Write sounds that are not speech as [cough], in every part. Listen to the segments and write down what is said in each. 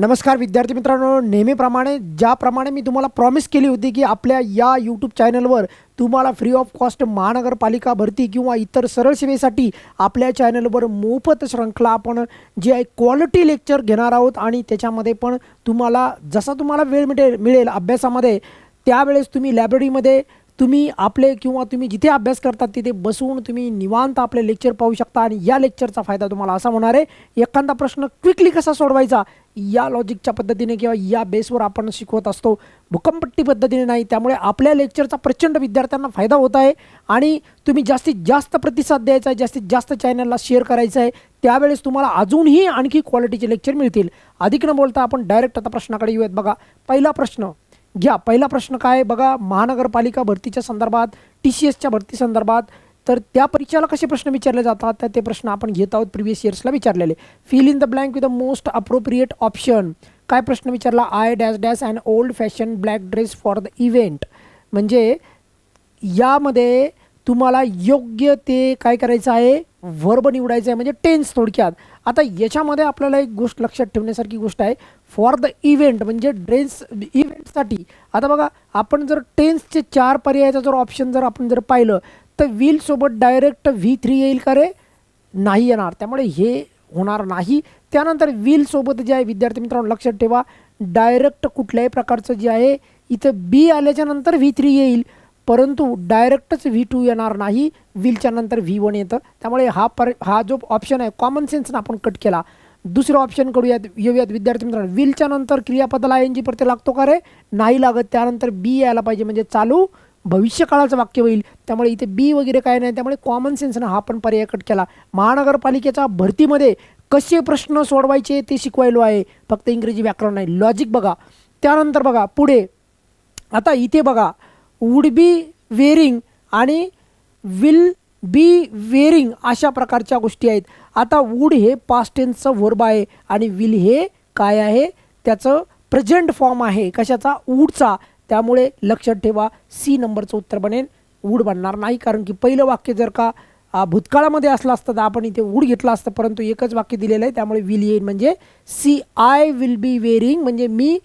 नमस्कार विद्यार्थी मित्रांनो नेहमीप्रमाणे ज्याप्रमाणे मी तुम्हाला प्रॉमिस केली होती की आपल्या या यूट्यूब चॅनलवर तुम्हाला फ्री ऑफ कॉस्ट महानगरपालिका भरती किंवा इतर सरळ सेवेसाठी आपल्या चॅनलवर मोफत श्रृंखला आपण जे आहे क्वालिटी लेक्चर घेणार आहोत आणि त्याच्यामध्ये पण तुम्हाला जसा तुम्हाला वेळ मिळेल मिळेल अभ्यासामध्ये त्यावेळेस तुम्ही लायब्ररीमध्ये तुम्ही आपले किंवा तुम्ही जिथे अभ्यास करतात तिथे बसून तुम्ही निवांत आपले लेक्चर पाहू शकता आणि या लेक्चरचा फायदा तुम्हाला असा होणार आहे एखादा प्रश्न क्विकली कसा सोडवायचा या लॉजिकच्या पद्धतीने किंवा या बेसवर आपण शिकवत असतो. भूकंपट्टी पद्धतीने नाही त्यामुळे आपल्या लेक्चरचा प्रचंड विद्यार्थ्यांना फायदा होत आहे आणि तुम्ही जास्तीत जास्त प्रतिसाद द्यायचा आहे जास्तीत जास्त चॅनलला शेअर करायचं आहे त्यावेळेस तुम्हाला अजूनही आणखी क्वालिटीचे लेक्चर मिळतील. अधिक न बोलता आपण डायरेक्ट आता प्रश्नाकडे येऊयात बघा. पहिला प्रश्न घ्या. पहिला प्रश्न काय आहे? बघा महानगरपालिका भरतीच्या संदर्भात टी सी एसच्या भरती संदर्भात तर त्या परीक्षेला कसे प्रश्न विचारले जातात? तर ते प्रश्न आपण घेत आहोत प्रिव्हियस इयर्सला विचारलेले. Fill in the blank with the most appropriate option काय प्रश्न विचारला? I dash dash and old fashion black dress for the event म्हणजे यामध्ये तुम्हाला योग्य ते काय करायचं आहे? वर्ब निवडायचं आहे म्हणजे टेन्स थोडक्यात. आता याच्यामध्ये आपल्याला एक गोष्ट लक्षात ठेवण्यासारखी गोष्ट आहे. फॉर द इव्हेंट म्हणजे ड्रेस इव्हेंटसाठी आता बघा आपण जर टेन्सचे चार पर्यायाचा जर ऑप्शन जर आपण जर पाहिलं तर व्हीलसोबत डायरेक्ट व्ही थ्री येईल का रे? नाही येणार. त्यामुळे हे होणार नाही. त्यानंतर व्हीलसोबत जे आहे विद्यार्थी मित्रांनो लक्षात ठेवा डायरेक्ट कुठल्याही प्रकारचं जे आहे इथं बी आल्याच्यानंतर व्ही थ्री येईल. परंतु डायरेक्टच व्ही टू येणार नाही. व्हीलच्या नंतर व्ही वन येतं. त्यामुळे हा पर हा जो ऑप्शन आहे कॉमन सेन्सनं आपण कट केला. दुसरं ऑप्शन करूयात येऊयात विद्यार्थी मित्रांनो. व्हीलच्या नंतर क्रियापदाला एन जी प्रत्यय लागतो का रे? नाही लागत. त्यानंतर बी यायला पाहिजे. म्हणजे चालू भविष्यकाळाचं वाक्य होईल. त्यामुळे इथे बी वगैरे काय नाही. त्यामुळे कॉमन सेन्सनं हा पण पर्याय कट केला. महानगरपालिकेच्या भरतीमध्ये कसे प्रश्न सोडवायचे ते शिकवायलो आहे. फक्त इंग्रजी व्याकरण नाही. लॉजिक बघा. त्यानंतर बघा पुढे. आता इथे बघा. वुड बी वेअरिंग आणि विल बी वेअरिंग अशा प्रकारच्या गोष्टी आहेत. आता वूड हे पास्ट टेन्सचं वर्ब आहे आणि विल हे काय आहे? त्याचं प्रेझेंट फॉर्म आहे. कशाचा? वूडचा त्यामुळे लक्षात ठेवा सी नंबरचं उत्तर बनेल. वूड बनणार नाही कारण की पहिलं वाक्य जर का भूतकाळामध्ये असलं असतं तर आपण इथे वूड घेतलं असतं परंतु एकच वाक्य दिलेलं आहे त्यामुळे विल येईल म्हणजे see I will be wearing म्हणजे मी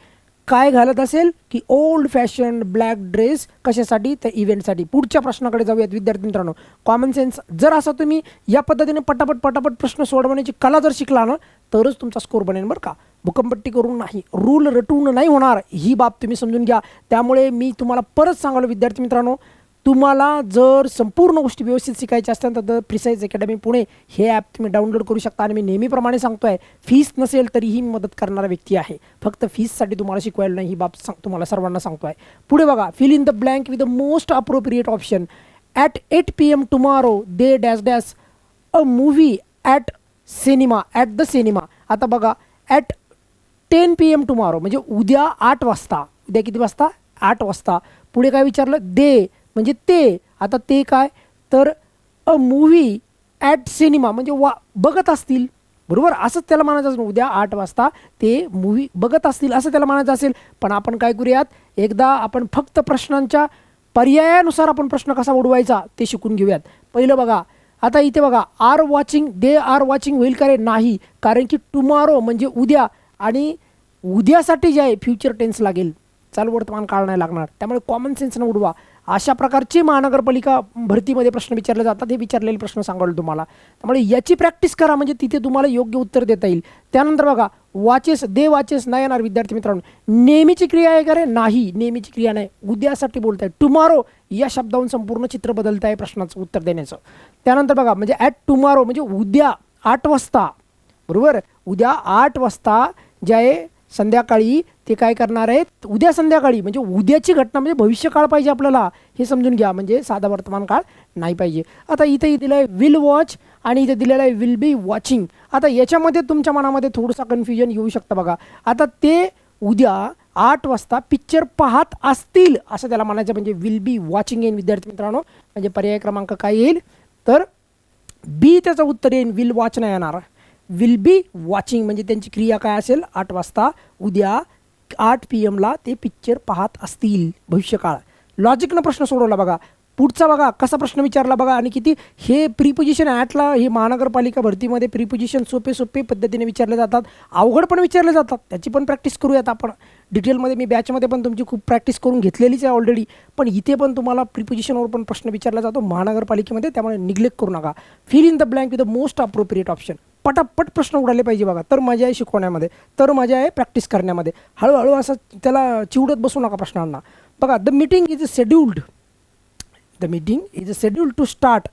काय घालत असेल की ओल्ड फॅशन ब्लॅक ड्रेस कशासाठी? त्या इव्हेंटसाठी पुढच्या प्रश्नाकडे जाऊयात विद्यार्थी मित्रांनो. कॉमन सेन्स जर असं तुम्ही या पद्धतीने पटापट पटापट प्रश्न सोडवण्याची कला जर शिकला ना तरच तुमचा स्कोर बनेल बरं का. भूकंपट्टी करून नाही. रूल रटून नाही होणार. ही बाब तुम्ही समजून घ्या. त्यामुळे मी तुम्हाला परत सांगालो विद्यार्थी मित्रांनो तुम्हाला जर संपूर्ण गोष्टी व्यवस्थित शिकायच्या असतील तर प्रिसाईज अकॅडमी पुणे हे ॲप तुम्ही डाउनलोड करू शकता. आणि मी नेहमीप्रमाणे सांगतो आहे फीस नसेल तरीही मी मदत करणारा व्यक्ती आहे. फक्त फीससाठी तुम्हाला शिकवायला नाही ही बाब सांग तुम्हाला सर्वांना सांगतो आहे पुढे बघा fill in the blank with the most appropriate option at eight P M tomorrow they dash dash a movie at cinema at the cinema आता बघा at ten P M tomorrow म्हणजे उद्या आठ वाजता उद्या किती वाजता? आठ वाजता. पुढे काय विचारलं? दे म्हणजे ते आता ते काय? तर अ मूव्ही ॲट सिनेमा म्हणजे वा बघत असतील. बरोबर? असंच त्याला म्हणायचं असेल उद्या आठ वाजता ते मूव्ही बघत असतील असं त्याला म्हणायचं असेल. पण आपण काय करूयात? एकदा आपण फक्त प्रश्नांच्या पर्यायानुसार आपण प्रश्न कसा उडवायचा ते शिकून घेऊयात. पहिलं बघा आता इथे बघा are watching they are watching होईल का रे? नाही. कारण की टुमारो म्हणजे उद्या आणि उद्यासाठी जे आहे फ्युचर टेन्स लागेल. चालू वर्तमान काळ नाही लागणार. त्यामुळे कॉमन सेन्सनं उडवा. अशा प्रकारचे महानगरपालिका भरतीमध्ये प्रश्न विचारले जातात हे विचारलेले प्रश्न सांगाल तुम्हाला. त्यामुळे याची प्रॅक्टिस करा म्हणजे तिथे तुम्हाला योग्य उत्तर देता येईल. त्यानंतर बघा वाचेस दे वाचेस नाही येणार विद्यार्थी मित्रांनो. नेहमीची क्रिया आहे का रे? नाही. नेहमीची क्रिया नाही. उद्यासाठी बोलताय. टुमारो या शब्दावरून संपूर्ण चित्र बदलत आहे प्रश्नाचं उत्तर देण्याचं. त्यानंतर बघा म्हणजे ॲट टुमारो म्हणजे उद्या आठ वाजता. बरोबर? उद्या आठ वाजता जे आहे संध्याकाळी ते काय करणार आहेत? उद्या संध्याकाळी म्हणजे उद्याची घटना म्हणजे भविष्यकाळ पाहिजे आपल्याला हे समजून घ्या. म्हणजे साधा वर्तमान काळ नाही पाहिजे. आता इथे दिलं आहे विल वॉच आणि इथे दिलेलं आहे विल बी वॉचिंग आता याच्यामध्ये तुमच्या मनामध्ये थोडंसं कन्फ्युजन येऊ शकतं बघा. आता ते उद्या आठ वाजता पिक्चर पाहत असतील असं त्याला म्हणायचं म्हणजे विल बी वॉचिंग येईल विद्यार्थी मित्रांनो. म्हणजे पर्याय क्रमांक काय येईल? तर बी त्याचं उत्तर येईल विल वॉच नाही येणार. विल बी वॉचिंग म्हणजे त्यांची क्रिया काय असेल? आठ वाजता उद्या आठ पी एमला ते पिक्चर पाहत असतील भविष्यकाळ. लॉजिकनं प्रश्न सोडवला बघा. पुढचा बघा कसा प्रश्न विचारला बघा आणि किती हे प्रीपोजिशन ॲटला हे महानगरपालिका भरतीमध्ये प्रीपोजिशन सोपे सोपे पद्धतीने विचारले जातात. अवघड पण विचारले जातात. त्याची पण प्रॅक्टिस करूयात आपण. डिटेलमध्ये मी बॅचमध्ये पण तुमची खूप प्रॅक्टिस करून घेतलेलीच आहे ऑलरेडी पण इथे पण तुम्हाला प्रिपोजिशनवर पण प्रश्न विचारला जातो महानगरपालिकेमध्ये. त्यामुळे निग्लेक्ट करू नका. Fill in the blank with the most appropriate option पटापट प्रश्न उडाले पाहिजे बघा. तर मजा आहे शिकवण्यामध्ये. तर मजा आहे प्रॅक्टिस करण्यामध्ये. हळूहळू असं त्याला चिवडत बसू नका प्रश्नांना. बघा the meeting is scheduled the meeting is schedule to start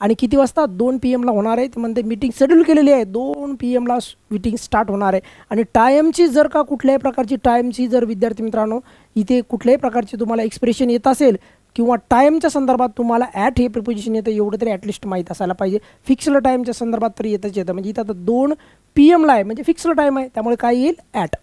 आणि किती वाजता? दोन पी एमला होणार आहे. ते म्हणते मीटिंग शेड्यूल केलेली आहे. दोन पी एमला मीटिंग स्टार्ट होणार आहे. आणि टायमची जर का कुठल्याही प्रकारची टायमची जर विद्यार्थी मित्रांनो इथे कुठल्याही प्रकारची तुम्हाला एक्सप्रेशन येत असेल किंवा टाईमच्या संदर्भात तुम्हाला ॲट हे प्रिपोजिशन येतं एवढं तरी ॲटलिस्ट माहीत असायला पाहिजे. फिक्स्ड टाईमच्या संदर्भात तरी येतच येतं. म्हणजे इथं आता दोन पी एमला आहे. म्हणजे फिक्स्ड टाईम आहे. त्यामुळे काय येईल? ॲट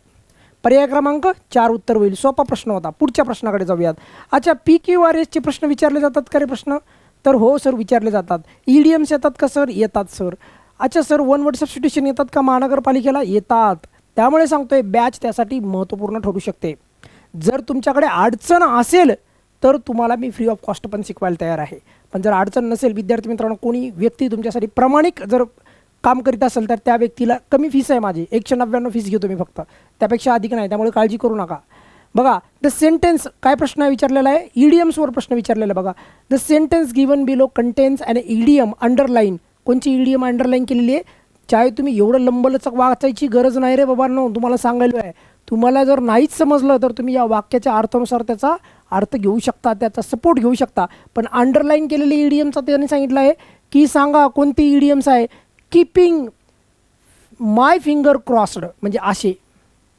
पर्याय क्रमांक चार उत्तर होईल. सोपा प्रश्न होता. पुढच्या प्रश्नाकडे जाऊयात. अच्छा पी क्यू आर एसचे प्रश्न विचारले जातात का रे प्रश्न? तर हो सर विचारले जातात. ई डी एम्स येतात का सर? येतात सर. अच्छा सर वन वर्ड सबस्टिट्यूशन येतात का महानगरपालिकेला? येतात. त्यामुळे सांगतोय बॅच त्यासाठी महत्त्वपूर्ण ठरू शकते. जर तुमच्याकडे अडचण असेल तर तुम्हाला मी फ्री ऑफ कॉस्ट पण शिकवायला तयार आहे. पण जर अडचण नसेल विद्यार्थी मित्रांनो कोणी व्यक्ती तुमच्यासाठी प्रामाणिक जर काम करीत असेल तर त्या व्यक्तीला कमी फीस आहे माझी. एकशे नव्याण्णव फीस घेतो मी फक्त. त्यापेक्षा अधिक नाही त्यामुळे काळजी करू नका. बघा द सेंटेन्स काय प्रश्न आहे विचारलेला आहे? इडियम्सवर प्रश्न विचारलेला आहे बघा. The sentence given below contains and idiom underline कोणची ईडीएम अंडरलाईन केलेली आहे? चाहे तुम्ही एवढं लंबलचक वाचायची गरज नाही रे बाबांनो तुम्हाला सांगायला आहे. तुम्हाला जर नाहीच समजलं तर तुम्ही या वाक्याच्या अर्थानुसार त्याचा अर्थ घेऊ शकता त्याचा सपोर्ट घेऊ शकता. पण अंडरलाईन केलेली ईडीएमचा त्यांनी सांगितलं आहे की सांगा कोणती इडियम्स आहे? किपिंग माय फिंगर क्रॉस्ड म्हणजे आशे.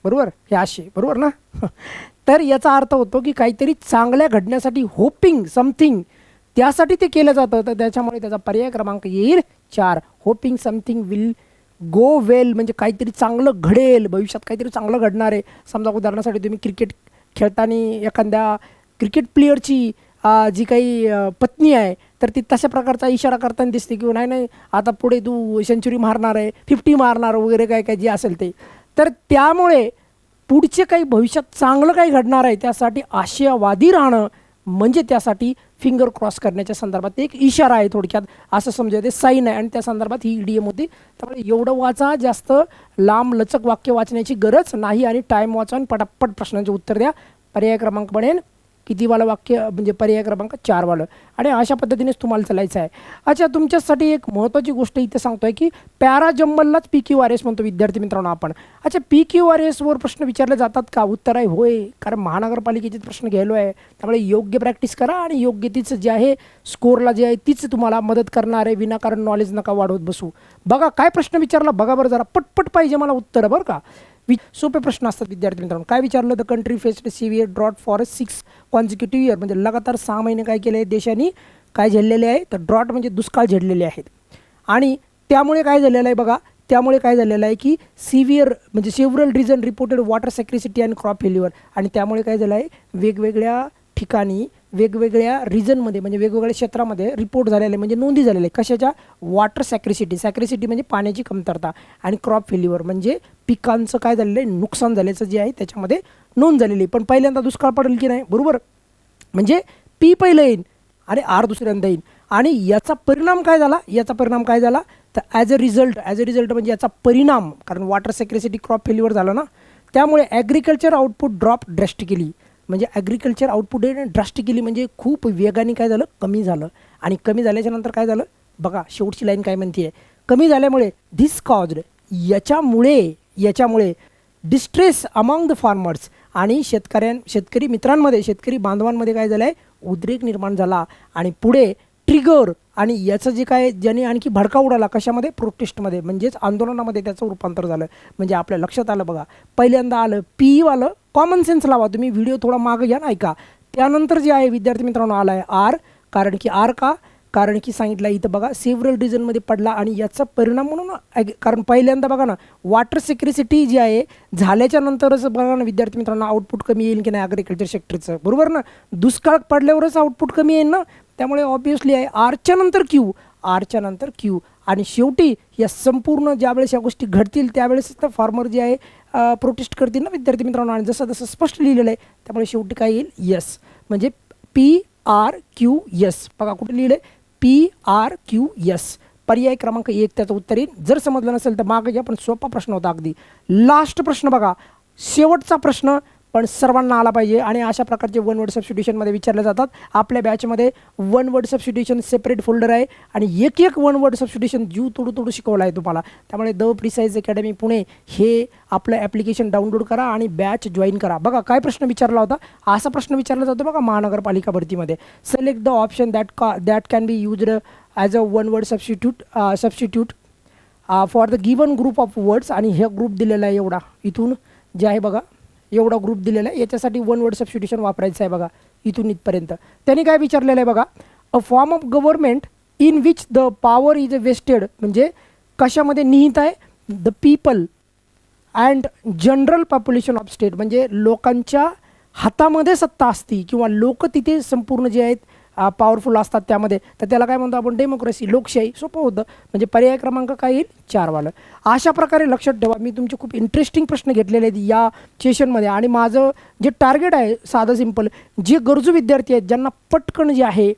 बरोबर? हे आशे. बरोबर ना? [laughs] तर याचा अर्थ होतो की काहीतरी चांगल्या घडण्यासाठी होपिंग समथिंग त्यासाठी ते केलं जातं. तर त्याच्यामुळे त्याचा पर्याय क्रमांक येईल चार. Hoping something will go well म्हणजे काहीतरी चांगलं घडेल भविष्यात काहीतरी चांगलं घडणार आहे. समजा उदाहरणासाठी तुम्ही क्रिकेट खेळताना एखाद्या क्रिकेट प्लेअरची जी काही पत्नी आहे तर ती तशा प्रकारचा इशारा करताना दिसते की नाही नाही आता पुढे तू सेंचुरी मारणार आहे फिफ्टी मारणार वगैरे काय काय जे असेल ते. तर त्यामुळे पुढचे काही भविष्यात चांगलं काही घडणार आहे त्यासाठी आशयवादी राहणं म्हणजे त्यासाठी फिंगर क्रॉस करण्याच्या संदर्भात ते एक इशारा आहे थोडक्यात असं समजा ते साईन आहे आणि त्या संदर्भात ही ईडीएम होती. त्यामुळे एवढं वाचा जास्त लांब लचक वाक्य वाचण्याची गरज नाही. आणि टाईम वाचा आणि पटापट प्रश्नांचे उत्तर द्या. पर्याय क्रमांक बनेल. कितीवालं वाक्य म्हणजे पर्याय क्रमांक चारवालं आणि अशा पद्धतीनेच तुम्हाला चालायचं आहे. अच्छा तुमच्यासाठी एक महत्त्वाची गोष्ट इथे सांगतोय की पॅराजम्बललाच पी क्यू आर एस म्हणतो विद्यार्थी मित्रांनो आपण. अच्छा पी क्यू आर एसवर प्रश्न विचारले जातात का? उत्तर आहे होय कारण महानगरपालिकेचे प्रश्न घ्यायलो आहे. त्यामुळे योग्य प्रॅक्टिस करा आणि योग्य तिचं जे आहे स्कोरला जे आहे तीच तुम्हाला मदत करणार आहे. विनाकारण नॉलेज नका वाढवत बसू. बघा काय प्रश्न विचारला? बघा बरं जरा. पटपट पाहिजे मला उत्तर बरं का? वि सोपे प्रश्न असतात विद्यार्थी मित्रांनो. काय विचारलं? The country faced severe drought for six consecutive year म्हणजे लगातार सहा महिने काय केले आहे देशांनी? काय झेललेले आहे? तर ड्रॉट म्हणजे दुष्काळ झेडलेले आहेत. आणि त्यामुळे काय झालेलं आहे बघा? त्यामुळे काय झालेलं आहे की सिव्हिअर म्हणजे several reason reported water scarcity and crop failure आणि त्यामुळे काय झालं आहे? वेगवेगळ्या ठिकाणी वेगवेगळ्या रिजनमध्ये म्हणजे वेगवेगळ्या क्षेत्रामध्ये रिपोर्ट झालेले म्हणजे नोंदी झालेल्या आहे कशाच्या? वॉटर सॅक्रिसिटी सॅक्रिसिटी म्हणजे पाण्याची कमतरता आणि क्रॉप फेल्युअर म्हणजे पिकांचं काय झालेलं आहे? नुकसान झाल्याचं जे आहे त्याच्यामध्ये नोंद झालेली आहे. पण पहिल्यांदा दुष्काळ पडेल की नाही? बरोबर? म्हणजे पी पहिलं येईन आणि आर दुसऱ्यांदा येईन. आणि याचा परिणाम काय झाला? याचा परिणाम काय झाला? तर as a result as a result म्हणजे याचा परिणाम कारण वॉटर सेक्रेसिटी क्रॉप फेल्युअर झालं ना त्यामुळे ॲग्रिकल्चर आउटपुट ड्रॉप ड्रॅस्टिकली म्हणजे ॲग्रिकल्चर आउटपुट ड्रास्टिकली म्हणजे खूप वेगाने काय झालं? कमी झालं. आणि कमी झाल्याच्यानंतर काय झालं? बघा शेवटची लाईन काय म्हणते कमी झाल्यामुळे धिस कॉज्ड याच्यामुळे याच्यामुळे डिस्ट्रेस अमॉंग द फार्मर्स आणि शेतकऱ्यां शेतकरी मित्रांमध्ये शेतकरी बांधवांमध्ये काय झालं आहे उद्रेक निर्माण झाला. आणि पुढे ट्रिगर आणि याचं जे काय ज्याने आणखी भडका उडाला कशामध्ये? प्रोटेस्टमध्ये म्हणजेच आंदोलनामध्ये त्याचं रूपांतर झालं. म्हणजे आपल्या लक्षात आलं बघा. पहिल्यांदा आलं पी आलं. कॉमन सेन्स लावा. तुम्ही व्हिडिओ थोडा मागं घ्या ना ऐका. त्यानंतर जे आहे विद्यार्थी मित्रांनो आला आहे आर कारण की आर का? कारण की सांगितलं इथं बघा सेव्हरल रिजनमध्ये पडला आणि याचा परिणाम म्हणून कारण पहिल्यांदा बघा ना वॉटर सिक्युरिसिटी जी आहे झाल्याच्या नंतरच बघा ना विद्यार्थी मित्रांनो आउटपुट कमी येईल की नाही ॲग्रिकल्चर सेक्टरचं बरोबर ना? दुष्काळ पडल्यावरच आउटपुट कमी येईल ना? त्यामुळे ऑब्विसली आहे आरच्या नंतर क्यू आरच्या नंतर क्यू आणि शेवटी या संपूर्ण ज्यावेळेस या गोष्टी घडतील त्यावेळेस तर फार्मर जे आहे प्रोटेस्ट करतील ना विद्यार्थी मित्रांनो? आणि जसं जसं स्पष्ट लिहिलेलं आहे त्यामुळे शेवटी काय येईल? यस म्हणजे पी आर क्यू यस बघा कुठे लिहिलं आहे पी आर क्यू यस पर्याय क्रमांक एक त्याचं उत्तर येईल. जर समजलं नसेल तर मागे घ्या पण सोपा प्रश्न होता अगदी. लास्ट प्रश्न बघा. शेवटचा प्रश्न. पण सर्वांना आला पाहिजे. आणि अशा प्रकारचे वन वर्ड सबस्टिट्युशनमध्ये विचारले जातात. आपल्या बॅचमध्ये one word substitution separate folder आहे. आणि एक एक वन वर्ड सबस्टिट्युशन जीव तोडू तोडू शिकवला आहे तुम्हाला. त्यामुळे द प्रिसाईज अकॅडमी पुणे हे आपलं ॲप्लिकेशन डाउनलोड करा आणि बॅच जॉईन करा. बघा काय प्रश्न विचारला होता? असा प्रश्न विचारला जातो बघा महानगरपालिका भरतीमध्ये सिलेक्ट द ऑप्शन दॅट का that can be used as a one word substitute substitute for the given group of words आणि हे ग्रुप दिलेला आहे एवढा. इथून जे आहे बघा. एवढा ग्रुप दिलेला आहे. याच्यासाठी वन वर्ड सबस्टिट्यूशन वापरायचं आहे बघा इथून इथपर्यंत. त्यांनी काय विचारलेलं आहे बघा a form of government in which the power is a vested म्हणजे कशामध्ये निहित आहे? The people and general population of state म्हणजे लोकांच्या हातामध्ये सत्ता असती किंवा लोक तिथे संपूर्ण जे आहेत पॉवरफुल असतात त्यामध्ये. तर त्याला काय म्हणतो आपण डेमोक्रेसी लोकशाही सोपं होतं. म्हणजे पर्याय क्रमांक काय येईल? चारवालं. अशा प्रकारे लक्षात ठेवा मी तुमचे खूप इंटरेस्टिंग प्रश्न घेतलेले आहेत या सेशनमध्ये आणि माझं जे टार्गेट आहे साधं सिंपल जे गरजू विद्यार्थी आहेत ज्यांना पटकन जे आहे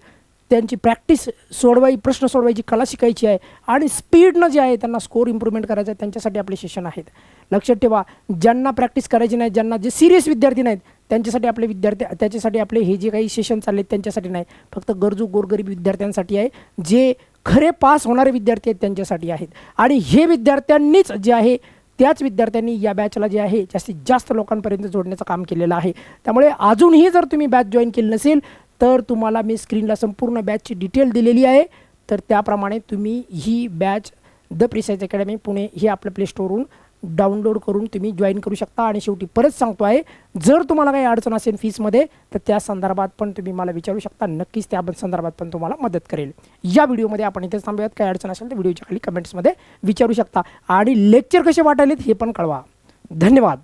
त्यांची प्रॅक्टिस सोडवाई प्रश्न सोडवायची कला शिकायची आहे आणि स्पीडनं जे आहे त्यांना स्कोर इम्प्रूव्हमेंट करायचं आहे त्यांच्यासाठी आपले सेशन आहेत. लक्षात ठेवा ज्यांना प्रॅक्टिस करायची नाही ज्यांना जे सिरियस विद्यार्थी नाहीत त्यांच्यासाठी आपले विद्यार्थी त्याच्यासाठी आपले हे जे काही सेशन चालले आहेत त्यांच्यासाठी नाही. फक्त गरजू गोरगरीब विद्यार्थ्यांसाठी आहे जे खरे पास होणारे विद्यार्थी आहेत त्यांच्यासाठी आहेत. आणि हे विद्यार्थ्यांनीच जे आहे त्याच विद्यार्थ्यांनी या बॅचला जे आहे जास्तीत जास्त लोकांपर्यंत जोडण्याचं काम केलेलं आहे. त्यामुळे अजूनही जर तुम्ही बॅच जॉईन केली नसेल तर तुम्हाला मी स्क्रीनला संपूर्ण बॅचची डिटेल दिलेली आहे. तर त्याप्रमाणे तुम्ही ही batch the precise academy Pune हे आपलं प्ले स्टोअरहून डाउनलोड करून तुम्ही जॉईन करू शकता. आणि शेवटी परत सांगतो आहे जर तुम्हाला काही अडचण असेल फीसमध्ये तर त्या संदर्भात पण तुम्ही मला विचारू शकता. नक्कीच त्या संदर्भात पण तुम्हाला मदत करेल. या व्हिडिओमध्ये आपण इथेच थांबूयात. काही अडचण असेल तर व्हिडिओच्या खाली कमेंट्समध्ये विचारू शकता. आणि लेक्चर कसे वाटायलेत हे पण कळवा. धन्यवाद.